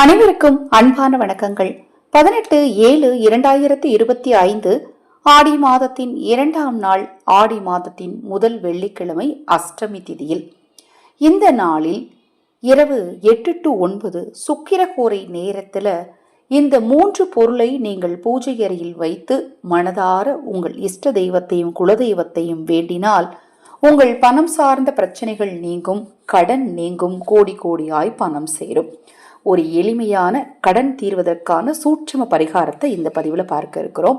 அனைவருக்கும் அன்பான வணக்கங்கள். பதினெட்டு ஏழு இரண்டாயிரத்தி இருபத்தி ஐந்து ஆடி மாதத்தின் இரண்டாம் நாள் ஆடி மாதத்தின் முதல் வெள்ளிக்கிழமை அஷ்டமி திதியில். இந்த நாளில் இரவு எட்டு டு ஒன்பது சுக்கிரகோரை நேரத்தில் இந்த மூன்று பொருளை நீங்கள் பூஜை அறையில் வைத்து மனதார உங்கள் இஷ்ட தெய்வத்தையும் குலதெய்வத்தையும் வேண்டினால் உங்கள் பணம் சார்ந்த பிரச்சனைகள் நீங்கும் கடன் நீங்கும் கோடி கோடியாய் பணம் சேரும். ஒரு எளிமையான கடன் தீர்வதற்கான சூட்சம பரிகாரத்தை இந்த பதிவில் பார்க்க இருக்கிறோம்.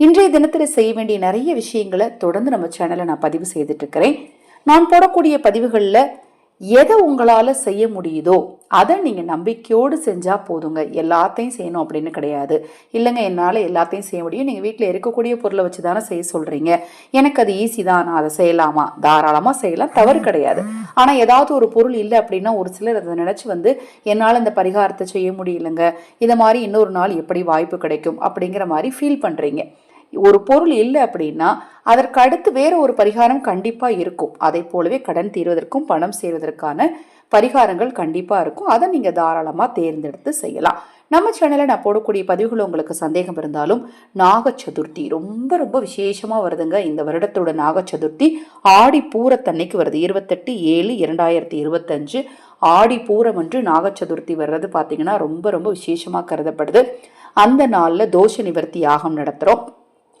இன்றைய தினத்தில் செய்ய வேண்டிய நிறைய விஷயங்களை தொடர்ந்து நம்ம சேனலை நான் பதிவு செய்துட்டு இருக்கிறேன். நான் போடக்கூடிய பதிவுகளில் எதை உங்களால் செய்ய முடியுதோ அதை நீங்கள் நம்பிக்கையோடு செஞ்சால் போதுங்க. எல்லாத்தையும் செய்யணும் அப்படின்னு கிடையாது. இல்லைங்க என்னால் எல்லாத்தையும் செய்ய முடியும். நீங்கள் வீட்டில் இருக்கக்கூடிய பொருளை வச்சு தானே செய்ய சொல்கிறீங்க எனக்கு அது ஈஸி தான். நான் அதை செய்யலாமா? தாராளமாக செய்யலாம். தவறு கிடையாது. ஆனால் ஏதாவது ஒரு பொருள் இல்லை அப்படின்னா ஒரு சிலர் அதை நினச்சி வந்து என்னால் இந்த பரிகாரத்தை செய்ய முடியலங்க. இதை மாதிரி இன்னொரு நாள் எப்படி வாய்ப்பு கிடைக்கும்? அப்படிங்கிற மாதிரி ஃபீல் பண்ணுறீங்க ஒரு பொருள் இல்லை அப்படின்னா அதற்கு அடுத்து வேற ஒரு பரிகாரம் கண்டிப்பாக இருக்கும். அதை போலவே கடன் தீர்வதற்கும் பணம் சேர்வதற்கான பரிகாரங்கள் கண்டிப்பாக இருக்கும். அதை நீங்கள் தாராளமாக தேர்ந்தெடுத்து செய்யலாம். நம்ம சேனலில் நான் போடக்கூடிய பதிவுகள் உங்களுக்கு சந்தேகம் இருந்தாலும் நாக சதுர்த்தி ரொம்ப ரொம்ப விசேஷமாக வருதுங்க. இந்த வருடத்தோட நாக சதுர்த்தி ஆடி பூரத்தன்னைக்கு வருது. இருபத்தெட்டு ஏழு இரண்டாயிரத்தி இருபத்தஞ்சு ஆடி பூரம் என்று நாக சதுர்த்தி வர்றது பார்த்தீங்கன்னா ரொம்ப ரொம்ப விசேஷமாக கருதப்படுது. அந்த நாளில் தோஷ நிவர்த்தி யாகம் நடத்துகிறோம்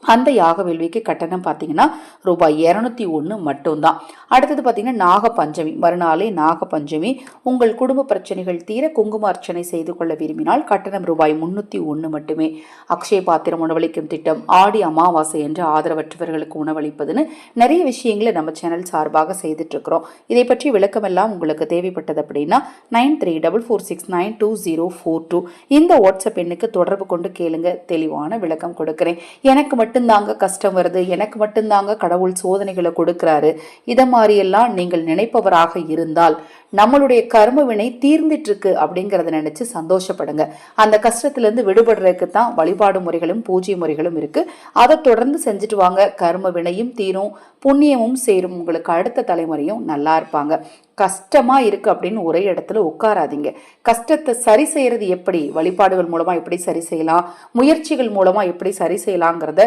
அந்த யாக வேள்விக்கு கட்டணம் பார்த்தீங்கன்னா ரூபாய் இரநூத்தி ஒன்று மட்டும்தான். அடுத்தது பார்த்தீங்கன்னா நாக பஞ்சமி மறுநாளே நாக பஞ்சமி உங்கள் குடும்ப பிரச்சனைகள் தீர குங்கும அர்ச்சனை செய்து கொள்ள விரும்பினால் கட்டணம் ரூபாய் முன்னூற்றி ஒன்று மட்டுமே. அக்ஷய பாத்திரம் உணவளிக்கும் திட்டம் ஆடி அமாவாசை என்று ஆதரவற்றவர்களுக்கு உணவளிப்பதுன்னு நிறைய விஷயங்களை நம்ம சேனல் சார்பாக செய்துட்ருக்குறோம் இதை பற்றி விளக்கமெல்லாம் உங்களுக்கு தேவைப்பட்டது அப்படின்னா nine three double four six nine two zero four two. இந்த வாட்ஸ்அப் எண்ணுக்கு தொடர்பு கொண்டு கேளுங்க. தெளிவான விளக்கம் கொடுக்குறேன். எனக்கு மட்டும்தாங்க கஷ்டம் வருது. எனக்கு மட்டும்தாங்க கடவுள் சோதனைகளை கொடுக்கிறாரு. இதை மாதிரியெல்லாம் நீங்கள் நினைப்பவராக இருந்தால் நம்மளுடைய கர்ம வினை தீர்ந்துட்டு இருக்கு அப்படிங்கிறத நினைச்சு சந்தோஷப்படுங்க. அந்த கஷ்டத்திலிருந்து விடுபடுறதுக்கு தான் வழிபாடு முறைகளும் பூஜை முறைகளும் இருக்கு. அதை தொடர்ந்து செஞ்சுட்டு வாங்க. கர்ம வினையும் தீரும் புண்ணியமும் சேரும். உங்களுக்கு அடுத்த தலைமுறையும் நல்லா இருப்பாங்க. கஷ்டமாக இருக்குது அப்படின்னு ஒரே இடத்துல உட்காராதீங்க. கஷ்டத்தை சரி செய்கிறது எப்படி? வழிபாடுகள் மூலமாக எப்படி சரி செய்யலாம்? முயற்சிகள் மூலமாக எப்படி சரி செய்யலாங்கிறத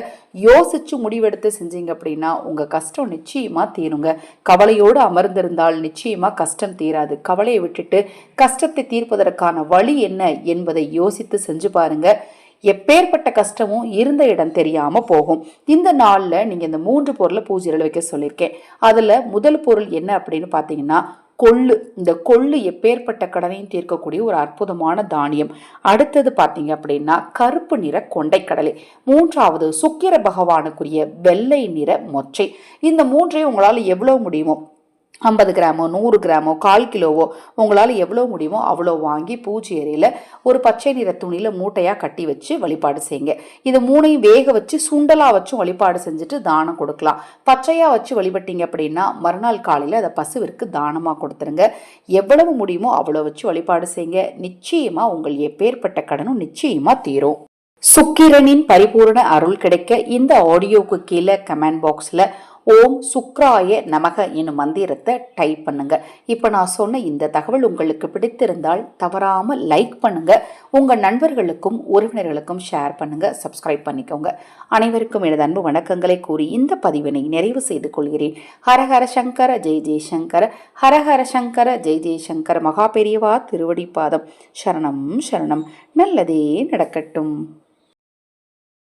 யோசித்து முடிவெடுத்து செஞ்சீங்க அப்படின்னா உங்கள் கஷ்டம் நிச்சயமாக தீருங்க. கவலையோடு அமர்ந்திருந்தால் நிச்சயமாக கஷ்டம் தீராது. கவலையை விட்டுட்டு கஷ்டத்தை தீர்ப்பதற்கான வழி என்ன என்பதை யோசித்து செஞ்சு பாருங்கள் எப்பேற்பட்ட கஷ்டமும் இருந்த இடம் தெரியாம போகும். இந்த நாளில் நீங்க இந்த மூன்று பொருளை பூஜையில் வைக்க சொல்லியிருக்கேன். அதுல முதல் பொருள் என்ன அப்படின்னு பாத்தீங்கன்னா கொள்ளு. இந்த கொள்ளு எப்பேற்பட்ட கடனையும் தீர்க்கக்கூடிய ஒரு அற்புதமான தானியம். அடுத்தது பார்த்தீங்க அப்படின்னா கருப்பு நிற கொண்டைக்கடலை. மூன்றாவது சுக்கிர பகவானுக்குரிய வெள்ளை நிற மொச்சை. இந்த மூன்றையும் உங்களால் எவ்வளோ முடியுமோ ஐம்பது கிராமோ நூறு கிராமோ கால் கிலோவோ உங்களால் எவ்வளோ முடியுமோ அவ்வளோ வாங்கி பூஜை அறையில் ஒரு பச்சை நிற துணியில் மூட்டையாக கட்டி வச்சு வழிபாடு செய்யுங்க. இது மூணையும் வேக வச்சு சுண்டலாக வச்சும் வழிபாடு செஞ்சுட்டு தானம் கொடுக்கலாம். பச்சையாக வச்சு வழிபட்டீங்க அப்படின்னா மறுநாள் காலையில் அதை பசுவிற்கு தானமாக கொடுத்துருங்க. எவ்வளவு முடியுமோ அவ்வளோ வச்சு வழிபாடு செய்யுங்க. நிச்சயமாக உங்கள் எப்பேற்பட்ட கடனும் நிச்சயமாக தீரும். சுக்கிரனின் பரிபூரண அருள் கிடைக்க இந்த ஆடியோவுக்கு கீழே கமெண்ட் பாக்ஸில் ஓம் சுக்ராய நமக என்னும் மந்திரத்தை டைப் பண்ணுங்க. இப்போ நான் சொன்ன இந்த தகவல் உங்களுக்கு பிடித்திருந்தால் தவறாமல் லைக் பண்ணுங்க. உங்கள் நண்பர்களுக்கும் உறவினர்களுக்கும் ஷேர் பண்ணுங்க. சப்ஸ்கிரைப் பண்ணிக்கோங்க. அனைவருக்கும் எனது அன்பு வணக்கங்களை கூறி இந்த பதிவினை நிறைவு செய்து கொள்கிறேன். ஹரஹர சங்கர ஜெய் ஜெய்சங்கர ஹரஹர சங்கர ஜெய் ஜெய்சங்கர மகா பெரியவா திருவடி பாதம். சரணம் சரணம். நல்லதே நடக்கட்டும்.